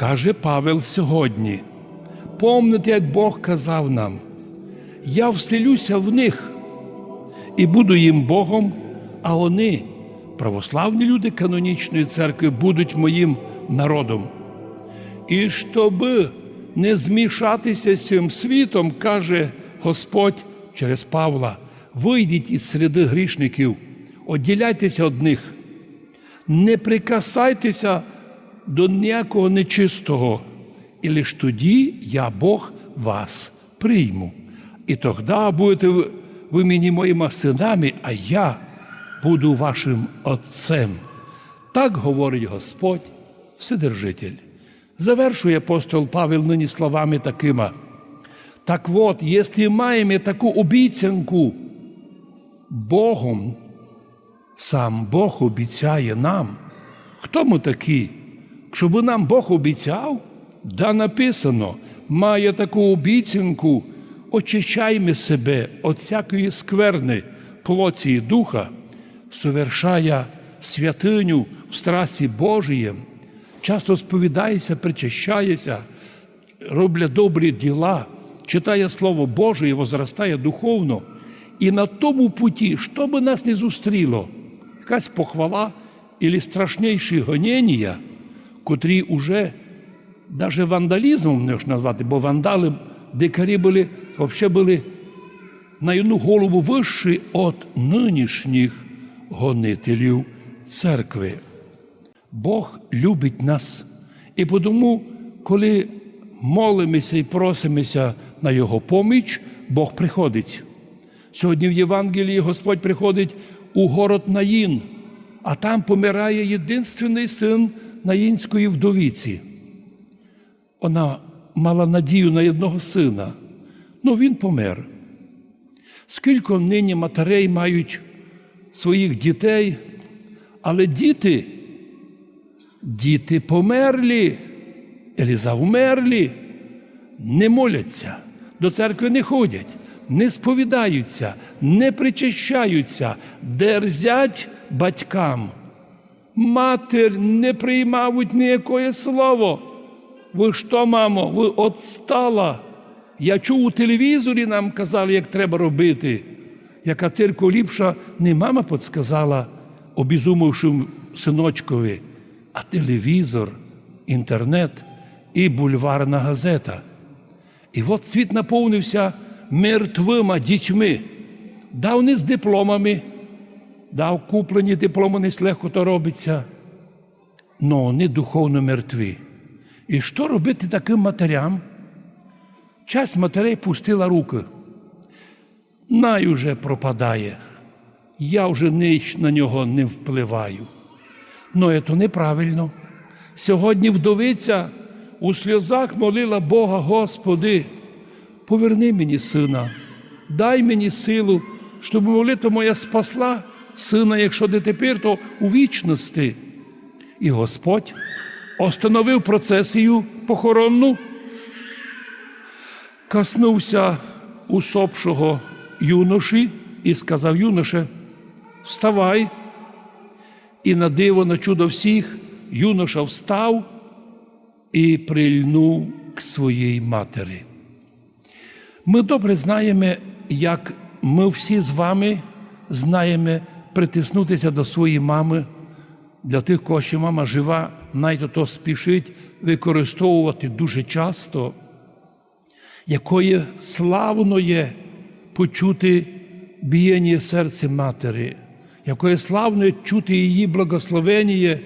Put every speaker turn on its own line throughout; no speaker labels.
каже Павел сьогодні. Помните, як Бог казав нам, я вселюся в них і буду їм Богом, а вони, православні люди канонічної церкви, будуть моїм народом. І щоб не змішатися з цим світом, каже Господь через Павла, вийдіть із середи грішників, одділяйтеся від них, не прикасайтеся до ніякого нечистого, і лише тоді я Бог вас прийму. І тоді будете ви, мені моїми синами, а я буду вашим Отцем. Так говорить Господь, Вседержитель. Завершує апостол Павел нині словами такими. Так от, якщо маємо таку обіцянку Богом, сам Бог обіцяє нам. Хто ми такі? Щоб нам Бог обіцяв, да написано, має таку обіцянку, очищаймо себе від всякої скверни, плоті і духа, совершая святиню в страсі Божієм, часто сповідається, причащається, робля добрі діла, читає Слово Боже і возростає духовно. І на тому путі, що би нас не зустріло, якась похвала і страшніші гоніння, котрі уже навіть вандалізмом не назвати, бо вандали, дикарі були, взагалі були на одну голову вищі від нинішніх гонителів церкви. Бог любить нас. І тому, коли молимося і просимося на Його поміч, Бог приходить. Сьогодні в Євангелії Господь приходить у город Наїн, а там помирає єдинственний син наїнської вдовіці. Вона мала надію на одного сина, ну він помер. Скільки нині матерей мають своїх дітей, але діти, діти померлі, або завмерлі, не моляться, до церкви не ходять, не сповідаються, не причащаються, дерзять батькам. Матір не приймають ніякое слово. Ви що, мамо, ви отстала? Я чув у телевізорі, нам казали, як треба робити. Яка церква ліпша, не мама підсказала обізумившим синочкові, а телевізор, інтернет і бульварна газета. І от світ наповнився мертвими дітьми. Дав не з дипломами, дав куплені дипломи, не легко робиться, но вони духовно мертві. І що робити таким матерям? Часть матерей пустила руки. Най уже пропадає. Я вже ніч на нього не впливаю. Ну, це неправильно. Сьогодні вдовиця у сльозах молила Бога, Господи, поверни мені сина, дай мені силу, щоб молитва моя спасла сина, якщо не тепер, то у вічності. І Господь остановив процесію похоронну, коснувся усопшого юноші і сказав юноше, вставай. І на диво, на чудо всіх, юноша встав і прильнув к своїй матері. Ми добре знаємо, як ми всі з вами знаємо притиснутися до своєї мами. Для тих, кого ще мама жива, навіть то спішить використовувати дуже часто, якої славно є почути бієння серця матері, якої славно є чути її благословення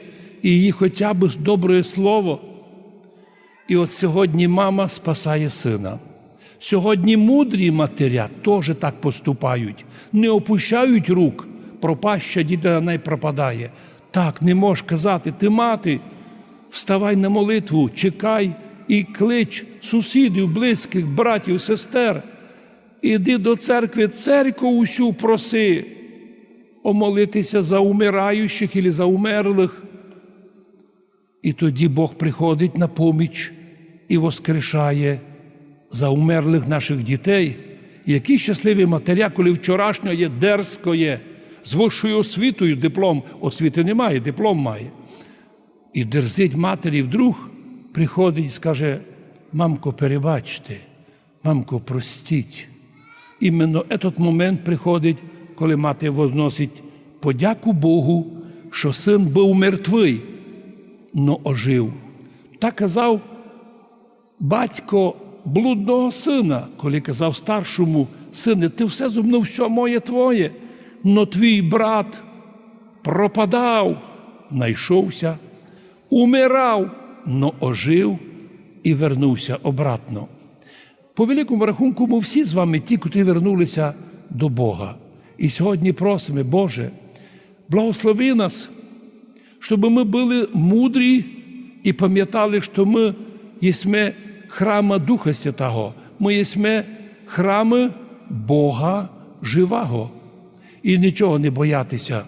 і її хоча б добре слово. І от сьогодні мама спасає сина. Сьогодні мудрі матеря теж так поступають, не опущають рук, пропаща дітей не пропадає. Так, не можеш казати, ти мати, вставай на молитву, чекай і клич сусідів, близьких, братів, сестер. Іди до церкви, церкву усю проси, омолитися за умираючих і за умерлих. І тоді Бог приходить на поміч і воскрешає за умерлих наших дітей. Які щасливі матеря, коли вчорашнього є дерзкоє, з вищою освітою диплом, освіти немає, диплом має. І дерзить матері вдруг приходить і скаже, мамко, перебачте, мамко, простіть. Іменно этот момент приходить, коли мати возносить подяку Богу, що син був мертвий, но ожив. Так казав батько блудного сина, коли казав старшому сине, ти все зо мною, все моє твоє, но твій брат пропадав, знайшовся, умирав, но ожив і вернувся обратно. По великому рахунку, ми всі з вами ті, котрі вернулися до Бога. І сьогодні просимо, Боже, благослови нас, щоб ми були мудрі і пам'ятали, що ми єсме храма Духа Святого, ми єсме храми Бога живого. І нічого не боятися.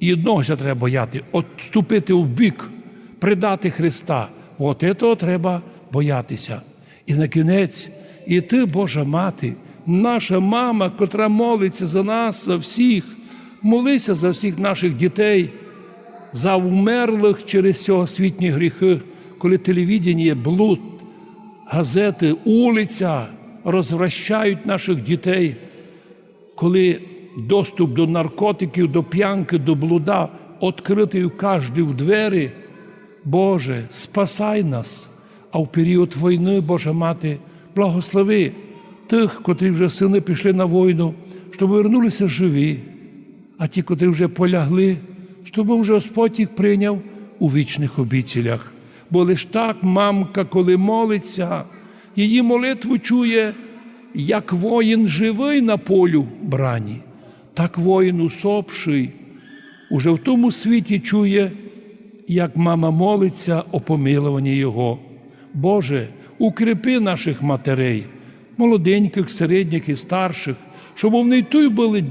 І одного ще треба бояти отступити в бік, предати Христа. От цього треба боятися. І на кінець, і ти, Божа мати, наша мама, котра молиться за нас, за всіх, молися за всіх наших дітей, за вмерлих через цього світні гріхи, коли телевідення, блуд, газети, улиця розвращають наших дітей, коли доступ до наркотиків, до п'янки, до блуда відкритий у кожній в двері. Боже, спасай нас, а в період війни, Божа Мати, благослови тих, котрі вже сини пішли на війну, щоб вернулися живі, а ті, котрі вже полягли, щоб вже Господь їх прийняв у вічних обіцілях. Бо лиш так мамка, коли молиться, її молитву чує, як воїн живий на полю брані, так воїн усопший уже в тому світі чує, як мама молиться о помилуванні Його. Боже, укріпи наших матерей, молоденьких, середніх і старших, щоб вони й були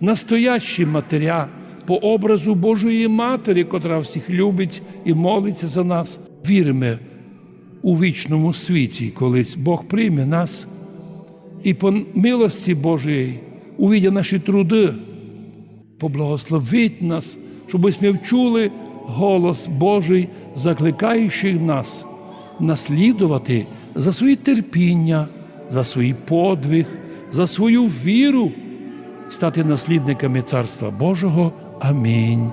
настоящі матеря по образу Божої Матері, котра всіх любить і молиться за нас. Віримо у вічному світі, колись Бог прийме нас і по милості Божої увидя наші труди, поблагословить нас, щоб ми вчули голос Божий, закликаючий нас наслідувати за свої терпіння, за свій подвиг, за свою віру, стати наслідниками Царства Божого. Амінь.